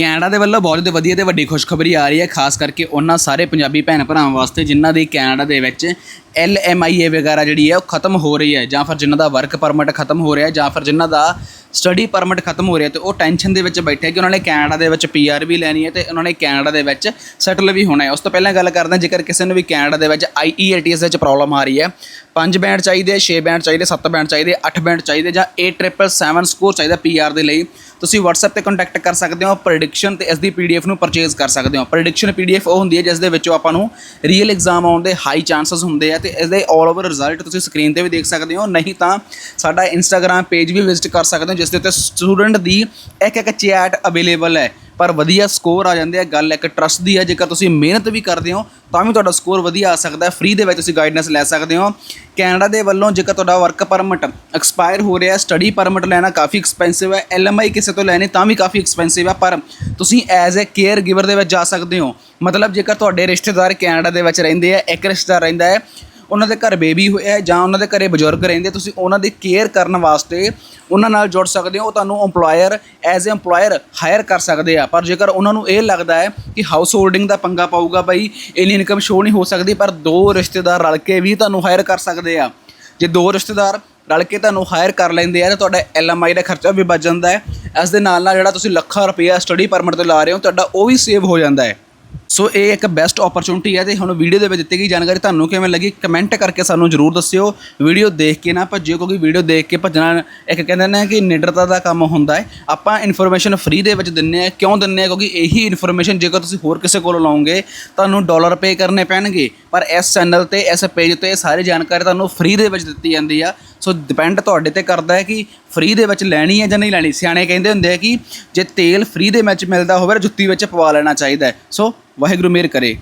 Canada ਦੇ ਵੱਲੋਂ ਬਹੁਤ ਹੀ ਵਧੀਆ ਤੇ ਵੱਡੀ ਖੁਸ਼ਖਬਰੀ ਆ ਰਹੀ ਹੈ, ਖਾਸ ਕਰਕੇ ਉਹਨਾਂ ਸਾਰੇ ਪੰਜਾਬੀ ਭੈਣ ਭਰਾਵਾਂ ਵਾਸਤੇ ਜਿਨ੍ਹਾਂ ਦੀ ਕੈਨੇਡਾ ਦੇ ਵਿੱਚ ਐਲ ਐਮ ਆਈ ਏ ਵਗੈਰਾ ਜਿਹੜੀ ਹੈ ਉਹ ਖਤਮ ਹੋ ਰਹੀ ਹੈ ਜਾਂ ਫਿਰ ਜਿਨ੍ਹਾਂ ਦਾ ਵਰਕ ਪਰਮਿਟ ਖਤਮ ਹੋ ਰਿਹਾ ਜਾਂ ਫਿਰ ਜਿਨ੍ਹਾਂ ਦਾ ਸਟੱਡੀ ਪਰਮਿਟ ਖਤਮ ਹੋ ਰਿਹਾ ਤੇ ਉਹ ਟੈਨਸ਼ਨ ਦੇ ਵਿੱਚ ਬੈਠੇ ਕਿ ਉਹਨਾਂ ਨੇ ਕੈਨੇਡਾ ਦੇ ਵਿੱਚ ਪੀਆਰ ਵੀ ਲੈਣੀ ਹੈ ਤੇ ਉਹਨਾਂ ਨੇ ਕੈਨੇਡਾ ਦੇ ਵਿੱਚ ਸੈਟਲ ਵੀ ਹੋਣਾ ਹੈ। ਉਸ ਤੋਂ ਪਹਿਲਾਂ ਗੱਲ ਕਰਦੇ ਹਾਂ ਜੇਕਰ ਕਿਸੇ ਨੂੰ ਵੀ ਕੈਨੇਡਾ ਦੇ ਵਿੱਚ ਆਈਈਐਲਟੀਐਸ ਵਿੱਚ ਪ੍ਰੋਬਲਮ ਆ ਰਹੀ ਹੈ, ਪੰਜ ਬੈਂਡ ਚਾਹੀਦੇ 6 ਬੈਂਡ ਚਾਹੀਦੇ 7 ਬੈਂਡ ਚਾਹੀਦੇ 8 ਬੈਂਡ ਚਾਹੀਦੇ ਜਾਂ 8777 ਸਕੋਰ ਚਾਹੀਦਾ ਪੀਆਰ ਦੇ ਲਈ, ਤੁਸੀਂ WhatsApp ਤੇ ਕੰਟੈਕਟ ਕਰ ਸਕਦੇ ਹੋ ਪ੍ਰੈਡਿਕਸ਼ਨ ਤੇ ਇਸ ਦੀ ਪੀਡੀਐਫ ਨੂੰ ਪਰਚੇਜ਼ ਕਰ ਸਕਦੇ ਹੋ। ਪ੍ਰੈਡਿਕਸ਼ਨ ਪੀਡੀਐਫ ਉਹ ਹੁੰਦੀ ਹੈ ਜਿਸ ਦੇ ਵਿੱਚੋਂ ਆਪਾਂ ਨੂੰ ਰੀਅਲ ਐਗਜ਼ਾਮ ਆਉਣ ਦੇ ਹਾਈ ਚਾਂਸਸ ਹੁੰਦੇ ਆ ਤੇ ਇਸ ਦੇ 올 ਓਵਰ ਰਿਜ਼ਲਟ ਤੁਸੀਂ ਸਕਰੀਨ ਤੇ ਵੀ ਦੇਖ ਸਕਦੇ ਹੋ। ਨਹੀਂ ਤਾਂ ਸਾਡਾ ਇੰਸਟਾਗ੍ਰam ਪੇਜ ਵੀ ਵਿਜ਼ਿਟ ਕਰ ਸਕਦੇ ਹੋ ਜਿਸ ਦੇ ਉੱਤੇ ਸਟੂਡੈਂਟ ਦੀ ਇੱਕ ਇੱਕ ਚੈਟ ਅਵੇਲੇਬਲ ਹੈ। ਪਰ ਵਧੀਆ ਸਕੋਰ ਆ ਜਾਂਦੇ ਆ, ਗੱਲ ਇੱਕ ਟਰਸਟ ਦੀ ਹੈ। ਜੇਕਰ ਤੁਸੀਂ ਮਿਹਨਤ ਵੀ ਕਰਦੇ ਹੋ, ਤਾਂ ਵੀ ਤੁਹਾਡਾ ਸਕੋਰ ਵਧੀਆ ਆ ਸਕਦਾ ਹੈ। ਫ੍ਰੀ ਦੇ ਵਿੱਚ ਤੁਸੀਂ ਗਾਈਡੈਂਸ ਲੈ ਸਕਦੇ ਹੋ। ਕੈਨੇਡਾ ਦੇ ਵੱਲੋਂ ਜੇਕਰ ਤੁਹਾਡਾ ਵਰਕ ਪਰਮਿਟ ਐਕਸਪਾਇਰ ਹੋ ਰਿਹਾ ਸਟੱਡੀ ਪਰਮਿਟ ਲੈਣਾ ਕਾਫੀ ਐਕਸਪੈਂਸਿਵ ਹੈ। ਐਲਐਮਆਈ ਕਿਸੇ ਤੋਂ ਲੈਣੇ ਤਾਂ ਵੀ ਕਾਫੀ ਐਕਸਪੈਂਸਿਵ ਹੈ। ਪਰ ਤੁਸੀਂ ਐਜ਼ ਅ ਕੇਅਰ ਗਿਵਰ ਦੇ ਵਿੱਚ ਜਾ ਸਕਦੇ ਹੋ। ਮਤਲਬ ਜੇਕਰ ਤੁਹਾਡੇ ਰਿਸ਼ਤੇਦਾਰ ਕੈਨੇਡਾ ਦੇ ਵਿੱਚ ਰਹਿੰਦੇ ਆ, ਇੱਕ ਰਿਸ਼ਤੇਦਾਰ ਰਹਿੰਦਾ ਹੈ ਉਹਨਾਂ ਦੇ ਘਰ ਬੇਬੀ ਹੋਇਆ ਹੈ ਜਾਂ ਉਹਨਾਂ ਦੇ ਘਰੇ ਬਜ਼ੁਰਗ ਰਹਿੰਦੇ, ਤੁਸੀਂ ਉਹਨਾਂ ਦੀ ਕੇਅਰ ਕਰਨ ਵਾਸਤੇ ਉਹਨਾਂ ਨਾਲ ਜੁੜ ਸਕਦੇ ਹੋ, ਉਹ ਤੁਹਾਨੂੰ EMPLOYER as a EMPLOYER hire ਕਰ ਸਕਦੇ ਆ। ਪਰ ਜੇਕਰ ਉਹਨਾਂ ਨੂੰ ਇਹ ਲੱਗਦਾ ਹੈ ਕਿ ਹਾਊਸ ਹੋਲਡਿੰਗ ਦਾ ਪੰਗਾ ਪਾਊਗਾ ਬਈ, ਇੰਨੀ ਇਨਕਮ ਸ਼ੋ ਨਹੀਂ ਹੋ ਸਕਦੀ, ਪਰ ਦੋ ਰਿਸ਼ਤੇਦਾਰ ਰਲ ਕੇ ਵੀ ਤੁਹਾਨੂੰ ਹਾਇਰ ਕਰ ਸਕਦੇ ਆ। ਜੇ ਦੋ ਰਿਸ਼ਤੇਦਾਰ ਰਲ ਕੇ ਤੁਹਾਨੂੰ ਹਾਇਰ ਕਰ ਲੈਂਦੇ ਆ, ਤਾਂ ਤੁਹਾਡਾ ਐਲਐਮਆਈ ਦਾ ਖਰਚਾ ਵੀ ਬਚ ਜਾਂਦਾ ਹੈ। ਇਸ ਦੇ ਨਾਲ ਨਾਲ ਜਿਹੜਾ ਤੁਸੀਂ ਲੱਖਾਂ ਰੁਪਈਆ ਸਟੱਡੀ ਪਰਮਿਟ ਤੇ ਲਾ ਰਹੇ ਹੋ, ਤੁਹਾਡਾ ਉਹ ਵੀ ਸੇਵ ਹੋ ਜਾਂਦਾ ਹੈ। ਸੋ ਇਹ ਇੱਕ ਬੈਸਟ ਓਪਰਚੁਨਿਟੀ ਹੈ ਤੇ ਹੁਣ ਵੀਡੀਓ ਦੇ ਵਿੱਚ ਦਿੱਤੀ ਗਈ ਜਾਣਕਾਰੀ ਤੁਹਾਨੂੰ ਕਿਵੇਂ ਲੱਗੀ? ਕਮੈਂਟ ਕਰਕੇ ਸਾਨੂੰ ਜਰੂਰ ਦੱਸਿਓ। ਵੀਡੀਓ ਦੇਖ ਕੇ ਨਾ ਭੱਜਿਓ, ਕਿਉਂਕਿ ਵੀਡੀਓ ਦੇਖ ਕੇ ਭੱਜਣਾ ਇੱਕ ਕਹਿੰਦੇ ਨੇ ਕਿ ਨਿਡਰਤਾ ਦਾ ਕੰਮ ਹੁੰਦਾ ਹੈ। ਆਪਾਂ ਇਨਫੋਰਮੇਸ਼ਨ ਫ੍ਰੀ ਦੇ ਵਿੱਚ ਦਿੰਨੇ ਆ, ਕਿਉਂ ਦਿੰਨੇ ਆ? ਕਿਉਂਕਿ ਇਹੀ ਇਨਫੋਰਮੇਸ਼ਨ ਜੇਕਰ ਤੁਸੀਂ ਹੋਰ ਕਿਸੇ ਕੋਲੋਂ ਲਾਓਗੇ ਤੁਹਾਨੂੰ ਡਾਲਰ ਪੇ ਕਰਨੇ ਪੈਣਗੇ। ਪਰ ਇਸ ਚੈਨਲ ਤੇ, ਇਸ ਪੇਜ ਤੇ ਸਾਰੀ ਜਾਣਕਾਰੀ ਤੁਹਾਨੂੰ ਫ੍ਰੀ ਦੇ ਵਿੱਚ ਦਿੱਤੀ ਜਾਂਦੀ ਆ। ਸੋ ਡਿਪੈਂਡ ਤੁਹਾਡੇ ਤੇ ਕਰਦਾ ਹੈ ਕਿ ਫ੍ਰੀ ਦੇ ਵਿੱਚ ਲੈਣੀ ਹੈ ਜਾਂ ਨਹੀਂ ਲੈਣੀ। ਸਿਆਣੇ ਕਹਿੰਦੇ ਹੁੰਦੇ ਆ ਕਿ ਜੇ ਤੇਲ ਫ੍ਰੀ ਦੇ ਵਿੱਚ ਮਿਲਦਾ ਹੋਵੇ ਜੁੱਤੀ ਵਿੱਚ ਪਵਾ ਲੈਣਾ ਚਾਹੀਦਾ ਸੋ ਵਾਹਿਗੁਰੂ ਮਿਹਰ ਕਰੇ।